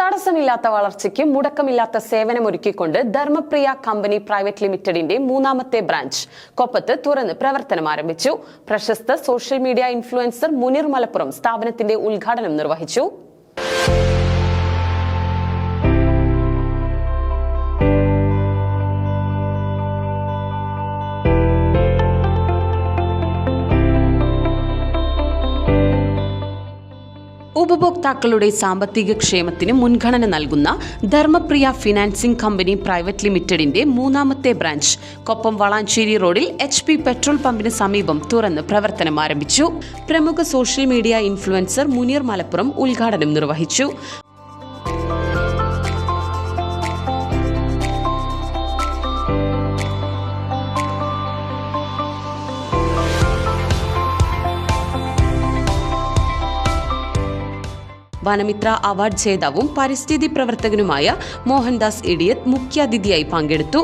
തടസ്സമില്ലാത്ത വളർച്ചയ്ക്ക് മുടക്കമില്ലാത്ത സേവനമൊരുക്കിക്കൊണ്ട് ധർമ്മപ്രിയ കമ്പനി പ്രൈവറ്റ് ലിമിറ്റഡിന്റെ മൂന്നാമത്തെ ബ്രാഞ്ച് കൊപ്പത്ത് തുറന്ന് പ്രവർത്തനം ആരംഭിച്ചു. പ്രശസ്ത social media influencer Muneer Malappuram സ്ഥാപനത്തിന്റെ ഉദ്ഘാടനം നിർവഹിച്ചു. ഉപഭോക്താക്കളുടെ സാമ്പത്തിക ക്ഷേമത്തിന് മുൻഗണന നൽകുന്ന ധർമ്മപ്രിയ ഫിനാൻസിംഗ് കമ്പനി പ്രൈവറ്റ് ലിമിറ്റഡിന്റെ മൂന്നാമത്തെ ബ്രാഞ്ച്. കൊപ്പം വളാഞ്ചേരി റോഡിൽ എച്ച് പി പെട്രോൾ പമ്പിന് സമീപം തുറന്ന് പ്രവർത്തനം ആരംഭിച്ചു. പ്രമുഖ social media influencer Muneer Malappuram ഉദ്ഘാടനം നിർവഹിച്ചു. വനമിത്ര അവാർഡ് ജേതാവും പരിസ്ഥിതി പ്രവർത്തകനുമായ മോഹൻദാസ് ഇടിയത്ത് മുഖ്യാതിഥിയായി പങ്കെടുത്തു.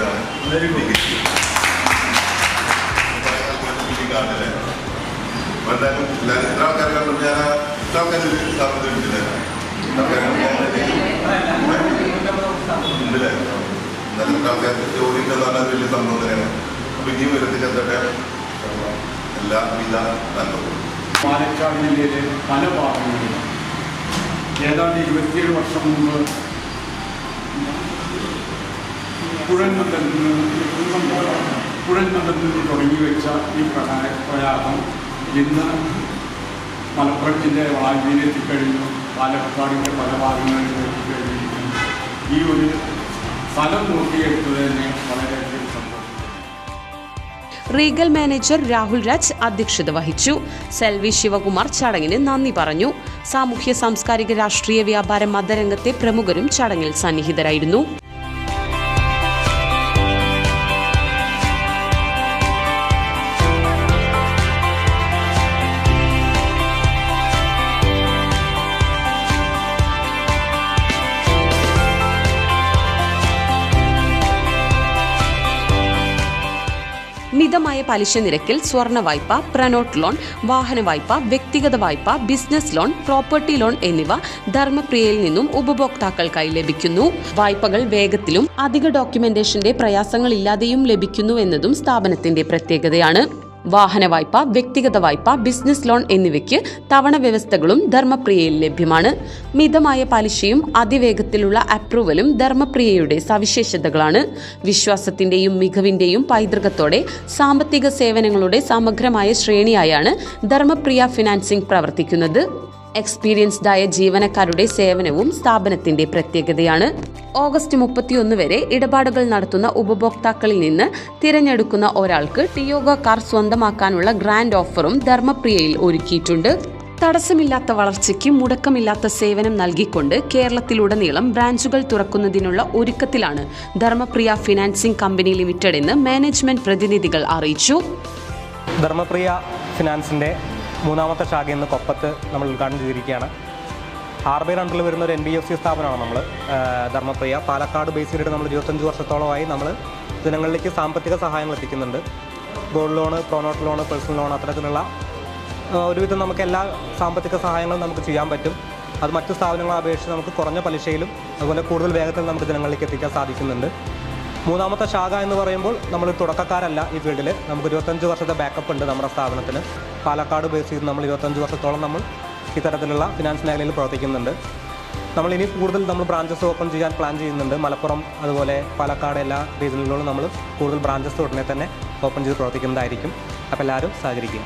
ഒപ്പം പഠിച്ചതാണ് ഡിഗ്രി കാണില്ലേ എന്തായാലും എല്ലാവരും ഇത്ര ആൾക്കാരെ കണ്ടപ്പോൾ ഞാൻ ഇത്ര ആൾക്കാർ സ്ഥാപനത്തിൽ എടുത്തില്ല ഉണ്ടല്ലേ എന്നാലും ഇത്ര ആൾക്കാർക്ക് ജോലി വലിയ സംഭവം തന്നെയാണ് അപ്പൊ ഇനിയും ഉയരത്തിൽ ചെന്നിട്ട് എല്ലാവിധ നല്ലതും പാലക്കാട് ജില്ലയിലെ പല ഭാഗങ്ങളിലും ഏതാണ്ട് ഇരുപത്തിയേഴ് വർഷം മുമ്പ് കുഴൽമന്ദൽ കുഴൽമന്ദൽ നിന്ന് തുടങ്ങി വെച്ച ഈ പ്രകാര പ്രയാസം ഇന്ന് മലപ്പുറം ജില്ലയിലെ വളാഞ്ചേരി എത്തിക്കഴിഞ്ഞു പാലക്കാടിന്റെ പല ഭാഗങ്ങളിലും എത്തിക്കഴിഞ്ഞിരിക്കുന്നു ഈ ഒരു സ്ഥലം നോക്കിയെടുത്തത് തന്നെ വളരെയധികം റീഗൽ മാനേജർ രാഹുൽ രാജ് അധ്യക്ഷത വഹിച്ചു. സെൽവി ശിവകുമാർ ചടങ്ങിന് നന്ദി പറഞ്ഞു. സാമൂഹ്യ സാംസ്കാരിക രാഷ്ട്രീയ വ്യാപാര മതരംഗത്തെ പ്രമുഖരും ചടങ്ങിൽ സന്നിഹിതരായിരുന്നു. മിതമായ പലിശ നിരക്കിൽ സ്വർണ വായ്പ പ്രനോട്ട് ലോൺ വാഹന വായ്പ വ്യക്തിഗത വായ്പ ബിസിനസ് ലോൺ പ്രോപ്പർട്ടി ലോൺ എന്നിവ ധർമ്മപ്രിയയിൽ നിന്നും ഉപഭോക്താക്കൾക്കായി ലഭിക്കുന്നു. വായ്പകൾ വേഗത്തിലും അധിക ഡോക്യുമെന്റേഷന്റെ പ്രയാസങ്ങളില്ലാതെയും ലഭിക്കുന്നു എന്നതും സ്ഥാപനത്തിന്റെ പ്രത്യേകതയാണ്. വാഹന വായ്പ വ്യക്തിഗത വായ്പ ബിസിനസ് ലോൺ എന്നിവയ്ക്ക് തവണ വ്യവസ്ഥകളും ധർമ്മപ്രിയയിൽ ലഭ്യമാണ്. മിതമായ പലിശയും അതിവേഗത്തിലുള്ള അപ്രൂവലും ധർമ്മപ്രിയയുടെ സവിശേഷതകളാണ്. വിശ്വാസത്തിന്റെയും മികവിന്റെയും പൈതൃകത്തോടെ സാമ്പത്തിക സേവനങ്ങളുടെ സമഗ്രമായ ശ്രേണിയായാണ് ധർമ്മപ്രിയ ഫിനാൻസിംഗ് പ്രവർത്തിക്കുന്നത്. എക്സ്പീരിയൻസ്ഡ് ആയ ജീവനക്കാരുടെ സേവനവും സ്ഥാപനത്തിന്റെ പ്രത്യേകതയാണ്. ഓഗസ്റ്റ് മുപ്പത്തിയൊന്ന് വരെ ഇടപാടുകൾ നടത്തുന്ന ഉപഭോക്താക്കളിൽ നിന്ന് തിരഞ്ഞെടുക്കുന്ന ഒരാൾക്ക് ടിയോഗ കാർ സ്വന്തമാക്കാനുള്ള ഗ്രാൻഡ് ഓഫറും ധർമ്മപ്രിയയിൽ ഒരുക്കിയിട്ടുണ്ട്. തടസ്സമില്ലാത്ത വളർച്ചയ്ക്ക് മുടക്കമില്ലാത്ത സേവനം നൽകിക്കൊണ്ട് കേരളത്തിലുടനീളം ബ്രാഞ്ചുകൾ തുറക്കുന്നതിനുള്ള ഒരുക്കത്തിലാണ് ധർമ്മപ്രിയ ഫിനാൻസിംഗ് കമ്പനി ലിമിറ്റഡ് എന്ന് മാനേജ്മെന്റ് പ്രതിനിധികൾ അറിയിച്ചു. ധർമ്മപ്രിയ ഫിനാൻസിന്റെ മൂന്നാമത്തെ ശാഖ ഇന്ന് കൊപ്പത്ത് നമ്മൾ ഉദ്ഘാടനം ചെയ്തിരിക്കുകയാണ്. ആർ ബി അണ്ടറിൽ വരുന്ന ഒരു എൻ ബി എഫ് സി സ്ഥാപനമാണ് നമ്മൾ ധർമ്മപ്രിയ. പാലക്കാട് ബേസ് ചെയ്തിട്ട് നമ്മൾ ഇരുപത്തഞ്ച് വർഷത്തോളമായി നമ്മൾ ജനങ്ങളിലേക്ക് സാമ്പത്തിക സഹായങ്ങൾ എത്തിക്കുന്നുണ്ട്. Gold loan pronote loan personal loan അത്തരത്തിലുള്ള ഒരുവിധം നമുക്ക് എല്ലാ സാമ്പത്തിക സഹായങ്ങളും നമുക്ക് ചെയ്യാൻ പറ്റും. അത് മറ്റു സ്ഥാപനങ്ങളെ അപേക്ഷിച്ച് നമുക്ക് കുറഞ്ഞ പലിശയിലും അതുപോലെ കൂടുതൽ വേഗത്തിൽ നമുക്ക് ജനങ്ങളിലേക്ക് എത്തിക്കാൻ സാധിക്കുന്നുണ്ട്. മൂന്നാമത്തെ ശാഖ എന്ന് പറയുമ്പോൾ നമ്മൾ തുടക്കക്കാരല്ല ഈ ഫീൽഡിൽ നമുക്ക് ഇരുപത്തഞ്ച് വർഷത്തെ ബാക്കപ്പ് ഉണ്ട് നമ്മുടെ സ്ഥാപനത്തിന്. പാലക്കാട് ബേസ് ചെയ്ത് നമ്മൾ ഇരുപത്തഞ്ച് വർഷത്തോളം നമ്മൾ ഇത്തരത്തിലുള്ള ഫിനാൻസ് മേഖലയിൽ പ്രവർത്തിക്കുന്നുണ്ട്. നമ്മൾ ഇനി കൂടുതൽ നമ്മൾ ബ്രാഞ്ചസ് ഓപ്പൺ ചെയ്യാൻ പ്ലാൻ ചെയ്യുന്നുണ്ട്. മലപ്പുറം അതുപോലെ പാലക്കാട് എല്ലാ റീജിയനുകളിലും നമ്മൾ കൂടുതൽ ബ്രാഞ്ചസ് ഉടനെ തന്നെ ഓപ്പൺ ചെയ്ത് പ്രവർത്തിക്കുന്നതായിരിക്കും. അപ്പോൾ എല്ലാവരും സഹകരിക്കും